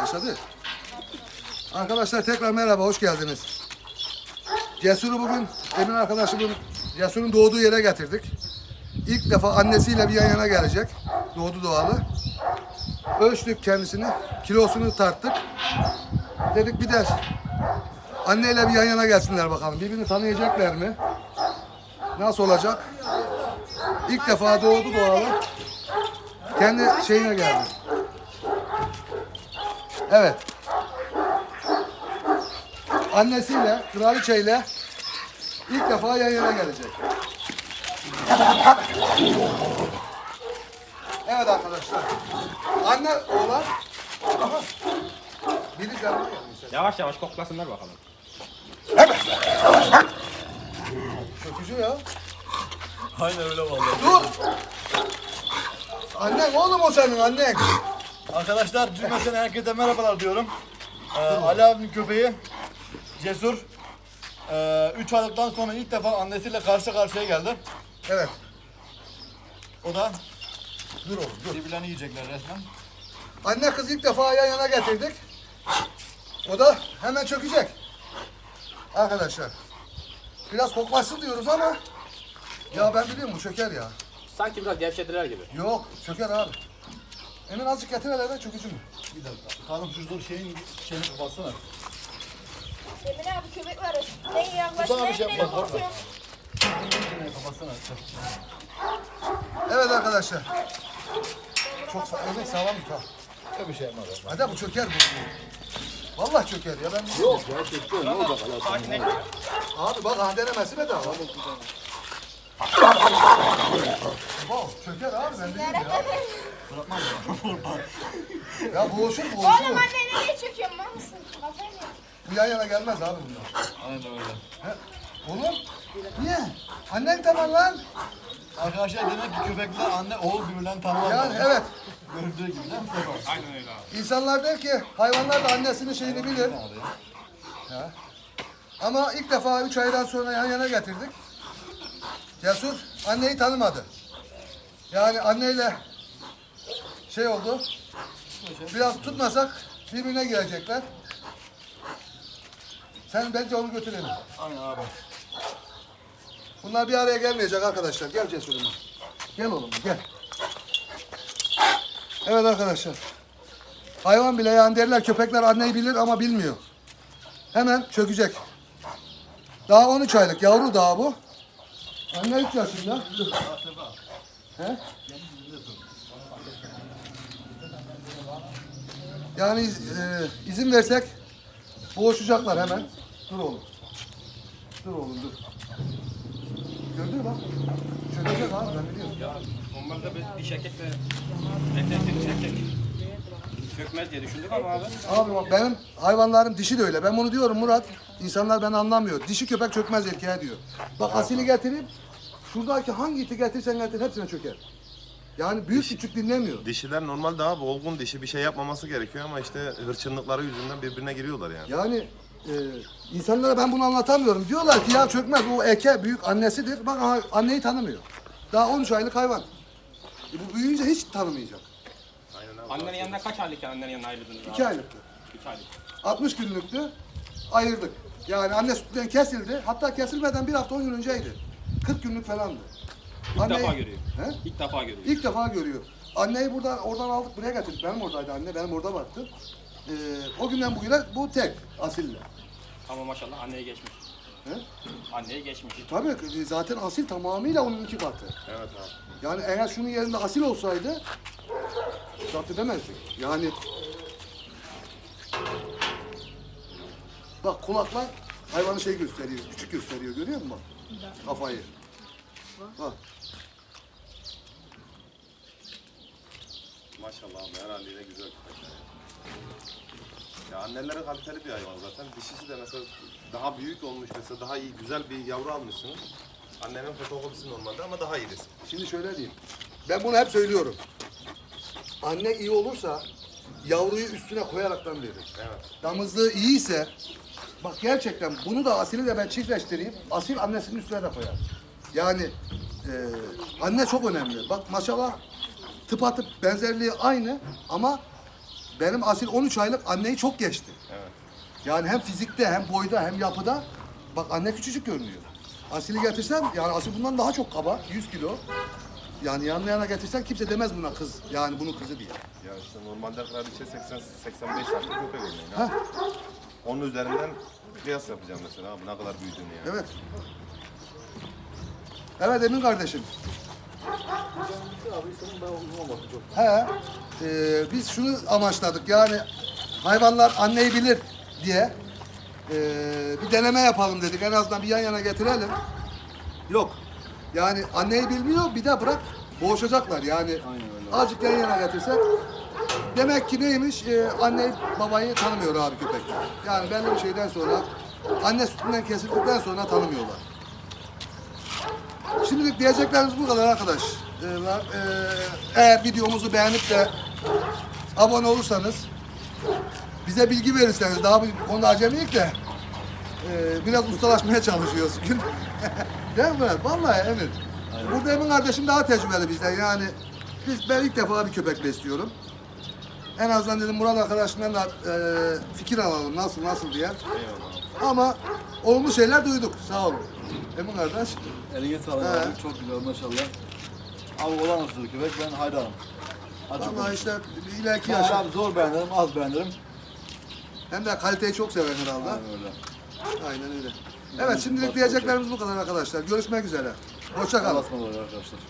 Yaşadı. Arkadaşlar tekrar merhaba, hoş geldiniz. Cesur'u bugün Emin arkadaşımın Cesur'un doğduğu yere getirdik. İlk defa annesiyle bir yan yana gelecek. Doğdu doğalı. Ölçtük kendisini, kilosunu tarttık. Dedik bir de anneyle bir yan yana gelsinler bakalım. Birbirini tanıyacaklar mı? Nasıl olacak? İlk defa doğdu doğalı. Kendi şeyine geldi. Evet. Annesiyle, kraliçeyle ilk defa yan yana gelecek. Evet arkadaşlar. Anne oğlan. Aha. Biri canlı gelmiş. Yavaş yavaş koklasınlar bakalım. Çökücü ya. Aynen öyle vallahi. Dur. Annen oğlum o senin annen. Arkadaşlar cümleten herkese merhabalar diyorum. Ee, Ali abinin köpeği Cesur. 3 aylıktan sonra ilk defa annesiyle karşı karşıya geldi. Evet. O da Dur oğlum dur. birbirlerini yiyecekler resmen. Anne kız ilk defa yan yana getirdik. O da hemen çökecek. Arkadaşlar. Biraz koklaşsın diyoruz ama ya ben biliyorum bu çöker ya. Sanki biraz gevşediler gibi. Yok çöker abi. Emin azıcık getir hele de çökücü mü? Bir dakika. Hanım şurada şeyin şeyini kapatsana. Emin abi köpek var. Ben bir şey yapma, korkuyorum. Kapatsana. Evet arkadaşlar. Çok sa evet, sağlam tut ha. Yok bir şey yapmaz. Hadi bu çöker bu. Vallahi çöker ya ben Yok. Sakinleş. Abi bak ha denemesi bedava. Çöker abi ben ya. Ya boğuşur Oğlum boğuşur. anne nereye çekiyorsun lan mısın? Kafayı mı? Bu yan yana gelmez abi bunlar. Aynen öyle. He? Oğlum niye? Annen tamam lan. Arkadaşlar demek ki köpekler anne oğul birbirlerini tanımaz. Yani evet. Görüldüğü gibi değil mi? Aynen öyle abi. İnsanlar der ki hayvanlar da annesinin şeyini bilir. Ya. Ama ilk defa üç aydan sonra yan yana getirdik. Cesur anneyi tanımadı. Yani anneyle şey oldu. Biraz tutmasak birbirine girecekler. Sen bence onu götürelim. Aynen abi. Bunlar bir araya gelmeyecek arkadaşlar. Gel Cesur'uma. Gel oğlum gel. Evet arkadaşlar. Hayvan bile yani derler köpekler anneyi bilir ama bilmiyor. Hemen çökecek. Daha 13 aylık yavru daha bu. Anne 3 yaşında. He? Yani e, izin versek boğuşacaklar hemen. Dur oğlum. Dur oğlum dur. Gördün mü bak? Çökecek abi ben biliyorum. Ya normalde bir diş erkekle beklettiğimiz erkek çökmez diye düşündük ama abi. Abi bak benim hayvanlarım dişi de öyle. Ben bunu diyorum Murat. İnsanlar beni anlamıyor. Dişi köpek çökmez erkeğe diyor. Bak asili getireyim. Şuradaki hangi iti getirsen getir hepsine çöker. Yani büyük küçük dinlemiyor. Dişiler normal daha olgun dişi bir şey yapmaması gerekiyor ama işte hırçınlıkları yüzünden birbirine giriyorlar yani. Yani e, insanlara ben bunu anlatamıyorum. Diyorlar ki ya çökmez o eke büyük annesidir. Bak aha, anneyi tanımıyor. Daha 13 aylık hayvan. E, bu büyüyünce hiç tanımayacak. Annenin yanına kaç aylıkken annenin yanına ayrıldınız abi? 2 aylıktı. İki aylık. 60 günlüktü. Ayırdık. Yani anne sütünden kesildi. Hatta kesilmeden bir hafta 10 gün önceydi. 40 günlük falandı. İlk defa görüyor. He? İlk defa görüyor. İlk defa görüyor. Anneyi buradan oradan aldık buraya getirdik. Benim oradaydı anne. Benim orada baktı. Ee, o günden bugüne bu tek asille. Ama maşallah anneye geçmiş. He? Anneye geçmiş. Tabii e, zaten asil tamamıyla onun iki katı. Evet abi. Yani eğer şunun yerinde asil olsaydı zapt edemezdik. Yani bak kulaklar hayvanı şey gösteriyor, küçük gösteriyor görüyor musun bak? Kafayı. Maşallah abi her haliyle güzel köpek. Ya anneleri kaliteli bir hayvan zaten. Dişisi de mesela daha büyük olmuş mesela daha iyi güzel bir yavru almışsınız. Annemin fotokopisi normalde ama daha iyisi. Şimdi şöyle diyeyim. Ben bunu hep söylüyorum. Anne iyi olursa yavruyu üstüne koyaraktan verir. Evet. Damızlığı iyiyse bak gerçekten bunu da asili de ben çiftleştireyim. Asil annesinin üstüne de koyar. Yani e, anne çok önemli. Bak maşallah tıpatıp benzerliği aynı ama benim asil 13 aylık anneyi çok geçti. Evet. Yani hem fizikte hem boyda hem yapıda bak anne küçücük görünüyor. Asili getirsen yani asil bundan daha çok kaba 100 kilo. Yani yanına yana getirsen kimse demez buna kız. Yani bunun kızı diye. Ya işte normalde kraliçe 80 85 santim köpek? Ha? Onun üzerinden kıyas yapacağım mesela abi ne kadar büyüdüğünü yani. Evet. Evet Emin kardeşim. He. Ee, biz şunu amaçladık yani hayvanlar anneyi bilir diye ee, bir deneme yapalım dedik. En azından bir yan yana getirelim. Yok. Yani anneyi bilmiyor bir de bırak boğuşacaklar yani. Azıcık yan yana getirsek demek ki neymiş ee, anneyi babayı tanımıyor abi köpekler. Yani belli bir şeyden sonra anne sütünden kesildikten sonra tanımıyorlar. Şimdilik diyeceklerimiz bu kadar arkadaş. Ee. Ee, eğer videomuzu beğenip de abone olursanız bize bilgi verirseniz daha bir konuda acemiyik de ee, biraz ustalaşmaya çalışıyoruz bugün. Değil mi? Vallahi Emin. Burada Emin kardeşim daha tecrübeli bizden yani. Biz, ben ilk defa bir köpek besliyorum. En azından dedim Murat arkadaşımdan da ee, fikir alalım nasıl nasıl diye. Eyvallah. Ama olumlu şeyler duyduk. Sağ olun. Emin kardeş. Eline sağlık He. abi. Çok güzel maşallah. Abi olan usulü köpek ben hayranım. Açık Vallahi konuşayım. işte ileriki Ben yaşa abi zor beğenirim, az beğenirim. hem de kaliteyi çok sever herhalde. Aynen öyle. Aynen öyle. Evet şimdilik diyeceklerimiz bu kadar arkadaşlar. Görüşmek üzere. Hoşça kalın. Arkadaşlar.